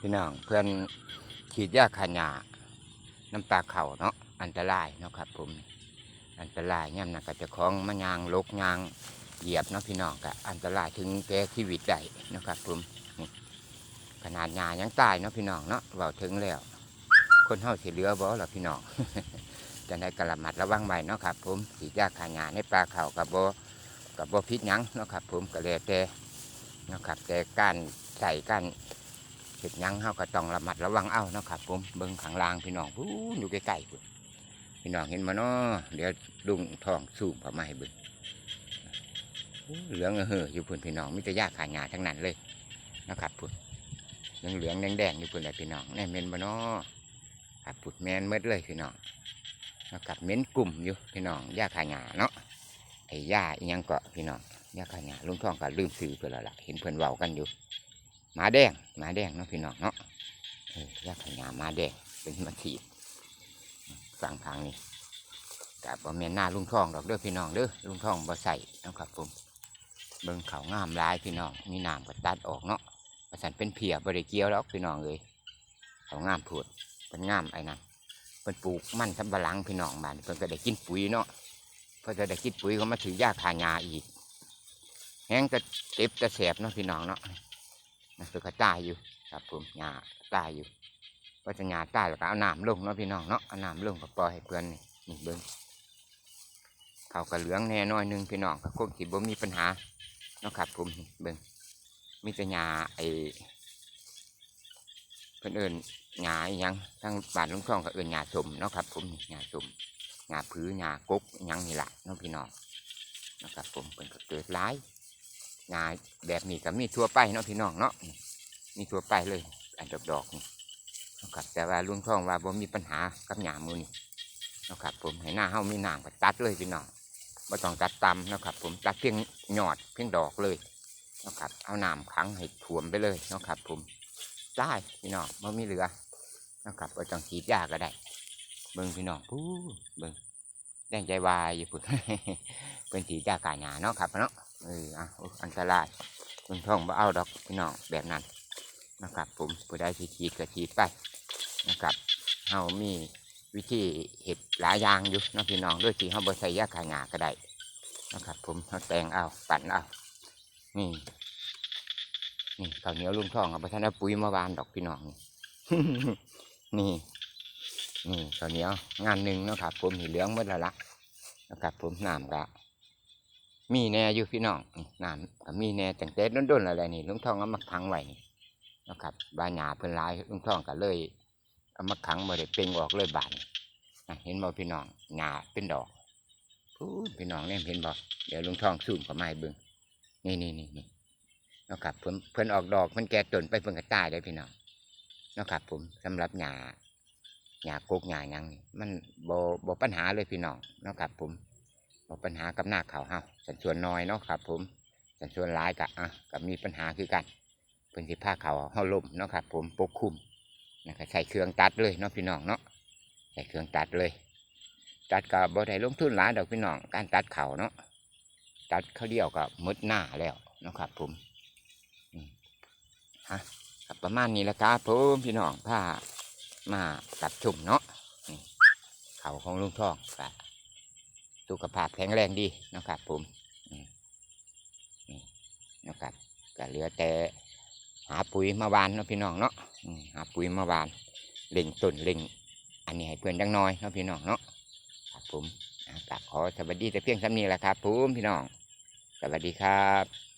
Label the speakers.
Speaker 1: พี่น้องเพื่อนฉีดยาขายาน้ำปลาเข่าเนาะอันตรายเนาะครับผมอันตรายย่ำนะก็จะคล้าของมะยางลกยางเหยียบเนาะพี่น้องก็อันตรายถึงแก่ชีวิตได้เนาะครับผมขนาดยายังตายเนาะพี่น้องเนาะเบาถึงแล้ว คนเฮาสิเหลือบ่ล่ะพี่น้องจะได้กระมัดระวังไว้เนาะครับผมฉีดยาขายาในปลาเข่ากับบ่กับบ่พิษยังเนาะครับผมก็แล้วแต่เนาะครับแต่การใส่การ เห็ดยังเฮาก็ต้องระมัดระวังเอานะครับผมเบิ่งข้างล่างพี่น้องพู้นอยู่ใกล้ๆพุ่นพี่น้องเห็นมาเนาะเดี๋ยวลุงทองสูงพอมาให้เบิ่งเหลืองเอออยู่พุ่นพี่น้องมีแต่ยาขายาทั้งนั้นเลยนะครับพุ่นเหลืองๆแดงๆอยู่พุ่นแหละพี่น้องแน่เม็นมาเนาะครับพุ่นแมนเมดเลยพี่น้องนะครับเม้นกลุ่มอยู่พี่น้องยาขายาเนาะไอ้ยาอีหยังเกาะพี่น้องยาขายาลุงทองก็ลืมซื้อเพื่อนและล่ะเห็นเพื่อนเว้ากันอยู่ หมาแดงหมาแดงเนาะพี่น้องเนาะเออยาขยาหมาแดงเป็นมาฉีดฝั่งทางนี้แต่บ่แม่นหน้าลุงทองดอกเด้อพี่น้องเด้อลุงทองบ่ใส่เนาะครับผมเบิ่งเขางามลายพี่น้องมีน้ำก็ตัดออกเนาะประสันเป็นเพียบริเกียวแล้วพี่น้องเลยเขางามพูดเป็นงามไอ้นั่นเป็นปลูกมันสำปะหลังพี่น้องบ้านเพิ่นก็ได้กินปุ๋ยเนาะเพิ่นจะได้กินปุ๋ยเขามาถือยาขายาอีกแห้งจะเจ็บจะแสบเนาะพี่น้องเนาะ นะคือก็ตายอยู่ครับผมหญ้าตายอยู่ก็จะหญ้าตายแล้วก็เอาน้ำลงเนาะพี่น้องเนาะเอาน้ำลงก็ปล่อยให้เพื่อนนี่นี่เบิ้งเขาก็เหลืองแน่น้อยหนึงพี่น้องก็คงสิบ่มีปัญหาเนาะครับผมนี่เบิ้งมีแต่หญ้าไอ้เพิ่นเอิ้นหญ้ายังทั้งบานลุงช่องก็เอิ้นหญ้าสมเนาะครับผมหญ้าสมหญ้าผือหญ้ากกยังนี่แหละเนาะพี่น้องนะครับผมเพิ่นก็เกิดหลาย งาแบบนี้ก็มีทั่วไปเนาะพี่น้องเนาะมีทั่วไปเลย อันดอกดอกๆนี่นะครับแต่ว่าลุงท่องว่าบ่มีปัญหากับหยามือนี่นะครับผมให้หน้าเฮามีหน้ำก็ตัดเลยพี่น้องบ่ต้องตัดตำนะครับ ผมตัดเพียงหยอดเพียงดอกเลยนะครับเอาน้ำขังให้ท่วมไปเลยนะครับ ผมได้พี่น้องบ่มีเหลือนะครับบ่ต้องฉีดยาก็ได้เบิ่งพี่น้องผู้เบิ่งแดงใจวายอยู่พุ่นเป็นฉีดยากาหยาเนาะครับเนาะ เอออะอันตรายคุณท่องบ่เอาดอกพี่น้องแบบนั้นนะครับ ผมผู้ใดที่ฉีดก็ฉีดไปนะครับเฮามีวิธีเห็ดหลายอย่างอยู่นะพี่น้องด้วยที่เฮาบ่ใส่ยาขายาก็ได้นะครับ ผมเฮาแตงเอาปั่นเอานี่นี่ข้าวเหนียวลุงท่องเอาไปทานเอาปุ๋ยมาวานดอกพี่น้องนี่ นี่ข้าวเหนียวงานหนึ่งนะครับ ผมเห็เหลืองหมดแล้วละนะครับ ผมน้ำก็ มีแน่อยู่พี่น้องนี่น้ำก็มีแน่แต่งเต้นด้นๆอะไรนี่ลุงทองเอามาขังไว้นี่นะครับบาหยาเพิ่นลายลุงทองก็เลยเอามาขังมาได้เปล่งออกเลยบานเห็นบ่พี่น้องหญ้าเป็นดอกพี่น้องเนี่ยเห็นบ่เดี๋ยวลุงทองซูมเข้ามาให้เบิ่งนี่นี่นี่นี่นะครับเพิ่นเพิ่นออกดอกเพิ่นแก่ตนไปเพิ่นก็ตายเลยพี่น้องนะครับผมสำหรับหญ้าหญ้ากกหญ้ายังนี่มันบ่บ่ปัญหาเลยพี่น้องนะครับผม บ่ปัญหากับหน้าเขาเฮาสัดส่วนน้อยเนาะครับผมสัดส่วนหลายกะอะก็มีปัญหาคือกันเพิ่นสิพาเขาเฮาล่มเนาะครับผมปกคุมนะครับใส่เครื่องตัดเลยเนาะพี่น้องเนาะใส่เครื่องตัดเลย ตัดก็บ่ได้ลงทุนหลายดอกพี่น้องการตัดเขาเนาะตัดเขาเดียวก็หมดหน้าแล้วเนาะครับ ผมฮะครับประมาณนี้แหละครับผมพี่น้องผ้ามาตัดชุ่มเนาะเขาของลุงทองครับ สุขภาพแข็งแรงดีนะครับผมนี่นะครับก็เหลือแต่หาปุ๋ยมาหวานเนาะพี่น้องเนาะหาปุ๋ยมาหวานเล่งต้นเล่งอันนี้ให้เพื่อนจังน้อยเนาะพี่น้องเนาะครับผมอะกราบขอสวัสดีแต่เพียงสำนีแหละครับผมพี่น้อง สวัสดีครับ